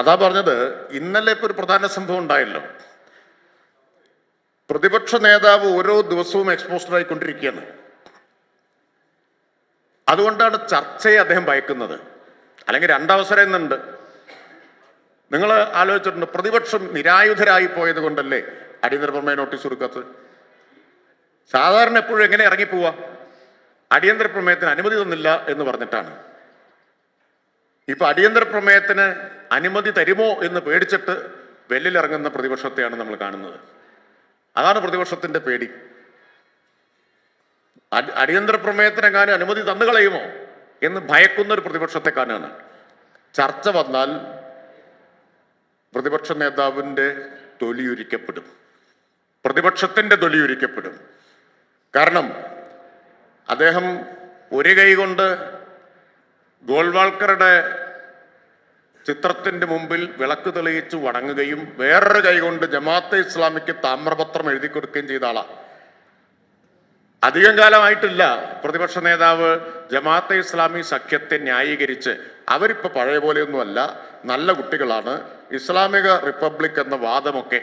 അതാ പറഞ്ഞത് ഇന്നലെ ഇപ്പൊ ഒരു പ്രധാന സംഭവം ഉണ്ടായല്ലോ. പ്രതിപക്ഷ നേതാവ് ഓരോ ദിവസവും എക്സ്പോസ്ഡ് ആയിക്കൊണ്ടിരിക്കുകയാണ്. അതുകൊണ്ടാണ് ചർച്ചയെ അദ്ദേഹം ഭയക്കുന്നത്. അല്ലെങ്കിൽ രണ്ടവസരം എന്നുണ്ട്. നിങ്ങൾ ആലോചിച്ചിട്ടുണ്ട് പ്രതിപക്ഷം നിരായുധരായി പോയത് കൊണ്ടല്ലേ അടിയന്തര പ്രമേയ നോട്ടീസ് കൊടുക്കാത്തത്? സാധാരണ എപ്പോഴും എങ്ങനെ ഇറങ്ങിപ്പോവാ അടിയന്തര പ്രമേയത്തിന് അനുമതി തന്നില്ല എന്ന് പറഞ്ഞിട്ടാണ്. ഇപ്പൊ അടിയന്തര പ്രമേയത്തിന് അനുമതി തരുമോ എന്ന് പേടിച്ചിട്ട് വെല്ലിലിറങ്ങുന്ന പ്രതിപക്ഷത്തെയാണ് നമ്മൾ കാണുന്നത്. അതാണ് പ്രതിപക്ഷത്തിന്റെ പേടി. അടി- അടിയന്തര പ്രമേയത്തിനെങ്ങാനും അനുമതി തന്നു കളയുമോ എന്ന് ഭയക്കുന്ന ഒരു പ്രതിപക്ഷത്തെ കാണുകയാണ്. ചർച്ച വന്നാൽ പ്രതിപക്ഷ നേതാവിന്റെ തൊലിയുരിക്കപ്പെടും പ്രതിപക്ഷത്തിന്റെ തൊലിയുരിക്കപ്പെടും കാരണം അദ്ദേഹം ഒരു കൈകൊണ്ട് ഗോൾവാൾക്കറുടെ ചിത്രത്തിന്റെ മുമ്പിൽ വിളക്ക് തെളിയിച്ച് വണങ്ങുകയും വേറൊരു കൈകൊണ്ട് ജമാഅത്തെ ഇസ്ലാമിക്ക് താമ്രപത്രം എഴുതി കൊടുക്കുകയും ചെയ്ത ആളാണ് അധികം കാലമായിട്ടില്ല. പ്രതിപക്ഷ നേതാവ് ജമാഅത്തെ ഇസ്ലാമി സഖ്യത്തെ ന്യായീകരിച്ച് അവരിപ്പോ പഴയ പോലെയൊന്നുമല്ല നല്ല കുട്ടികളാണ്. ഇസ്ലാമിക റിപ്പബ്ലിക് എന്ന വാദമൊക്കെ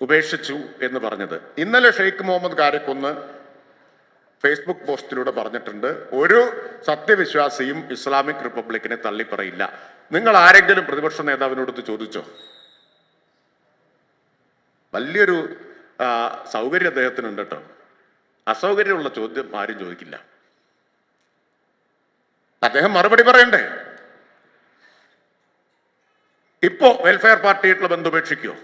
ഉപേക്ഷിച്ചു എന്ന് പറഞ്ഞത്. ഇന്നലെ ഷെയ്ഖ് മുഹമ്മദ് കാരക്കൊന്ന് ഫേസ്ബുക്ക് പോസ്റ്റിലൂടെ പറഞ്ഞിട്ടുണ്ട്. ഒരു സത്യവിശ്വാസിയും ഇസ്ലാമിക് റിപ്പബ്ലിക്കിനെ തള്ളിപ്പറയില്ല. നിങ്ങൾ ആരെങ്കിലും പ്രതിപക്ഷ നേതാവിനോട് ചോദിച്ചോ? വലിയൊരു സൗകര്യം അദ്ദേഹത്തിനുണ്ട് കേട്ടോ. അസൗകര്യമുള്ള ചോദ്യം ആരും ചോദിക്കില്ല. അദ്ദേഹം മറുപടി പറയണ്ടേ? ഇപ്പോ വെൽഫെയർ പാർട്ടിയായിട്ടുള്ള ബന്ധം ഉപേക്ഷിക്കുമോ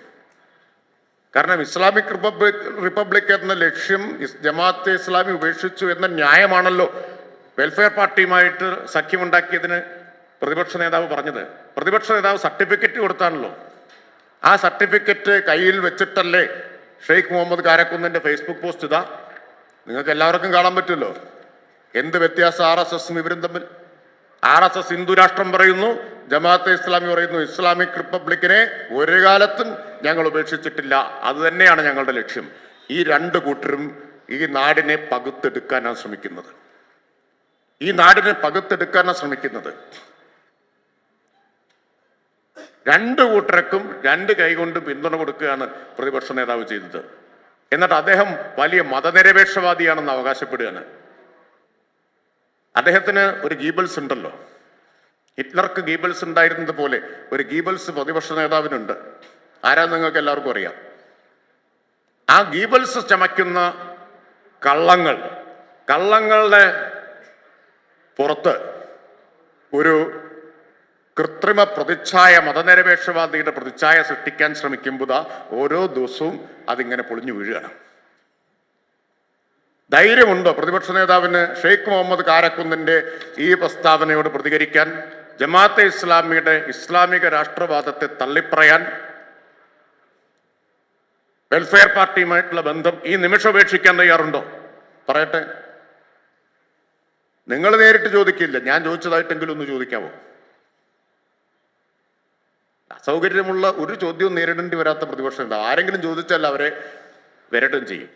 കാരണം ഇസ്ലാമിക് റിപ്പബ്ലിക് റിപ്പബ്ലിക് എന്ന ലക്ഷ്യം ജമാഅത്തെ ഇസ്ലാമി ഉപേക്ഷിച്ചു എന്ന ന്യായമാണല്ലോ വെൽഫെയർ പാർട്ടിയുമായിട്ട് സഖ്യമുണ്ടാക്കിയതിന് പ്രതിപക്ഷ നേതാവ് പറഞ്ഞത്. പ്രതിപക്ഷ നേതാവ് സർട്ടിഫിക്കറ്റ് കൊടുത്താണല്ലോ. ആ സർട്ടിഫിക്കറ്റ് കയ്യിൽ വെച്ചിട്ടല്ലേ ഷെയ്ഖ് മുഹമ്മദ് കാരക്കുന്നിന്റെ ഫേസ്ബുക്ക് പോസ്റ്റ് ഇതാ. നിങ്ങൾക്ക് എല്ലാവർക്കും കാണാൻ പറ്റുമല്ലോ. എന്ത് വ്യത്യാസം ആർ എസ് എസും ഇവരും തമ്മിൽ? ആർ എസ് എസ് ഹിന്ദു രാഷ്ട്രം പറയുന്നു ജമാഅത്തെ ഇസ്ലാമി പറയുന്നു ഇസ്ലാമിക് റിപ്പബ്ലിക്കിനെ ഒരു കാലത്തും ഞങ്ങൾ ഉപേക്ഷിച്ചിട്ടില്ല. അത് തന്നെയാണ് ഞങ്ങളുടെ ലക്ഷ്യം. ഈ രണ്ട് കൂട്ടരും ഈ നാടിനെ പകുത്തെടുക്കാനാണ് ശ്രമിക്കുന്നത്. ഈ നാടിനെ പകുത്തെടുക്കാനാണ് ശ്രമിക്കുന്നത്. രണ്ട് കൂട്ടർക്കും രണ്ട് കൈകൊണ്ട് പിന്തുണ കൊടുക്കുകയാണ് പ്രതിപക്ഷ നേതാവ് ചെയ്തത്. എന്നിട്ട് അദ്ദേഹം വലിയ മതനിരപേക്ഷവാദിയാണെന്ന് അവകാശപ്പെടുകയാണ്. അദ്ദേഹത്തിന് ഒരു ഗീബൽസ് ഉണ്ടല്ലോ. ഹിറ്റ്ലർക്ക് ഗീബൽസ് ഉണ്ടായിരുന്നത് പോലെ ഒരു ഗീബൽസ് പ്രതിപക്ഷ നേതാവിനുണ്ട്. ആരാ നിങ്ങൾക്ക് എല്ലാവർക്കും അറിയാം? ആ ഗീബൽസ് ചമയ്ക്കുന്ന കള്ളങ്ങൾ കള്ളങ്ങളുടെ പുറത്ത് ഒരു കൃത്രിമ പ്രതിച്ഛായ മതനിരപേക്ഷവാദിയുടെ പ്രതിച്ഛായ സൃഷ്ടിക്കാൻ ശ്രമിക്കുമ്പോൾ ഓരോ ദിവസവും അതിങ്ങനെ പൊളിഞ്ഞു വീഴുകയാണ്. ധൈര്യമുണ്ടോ പ്രതിപക്ഷ നേതാവിന്? ഷെയ്ഖ് മുഹമ്മദ് കാരക്കുന്നിന്റെ ഈ പ്രസ്താവനയോട് പ്രതികരിക്കാൻ? ജമാഅത്തെ ഇസ്ലാമിയുടെ ഇസ്ലാമിക രാഷ്ട്രവാദത്തെ തള്ളിപ്പറയാൻ വെൽഫെയർ പാർട്ടിയുമായിട്ടുള്ള ബന്ധം ഈ നിമിഷം ഉപേക്ഷിക്കാൻ തയ്യാറുണ്ടോ? പറയട്ടെ. നിങ്ങൾ നേരിട്ട് ചോദിക്കില്ല. ഞാൻ ചോദിച്ചതായിട്ടെങ്കിലും ഒന്ന് ചോദിക്കാമോ അസൗകര്യമുള്ള ഒരു ചോദ്യവും നേരിടേണ്ടി വരാത്ത പ്രതിപക്ഷം ഉണ്ടാവും ആരെങ്കിലും ചോദിച്ചാൽ അവരെ വരട്ടും ചെയ്യും.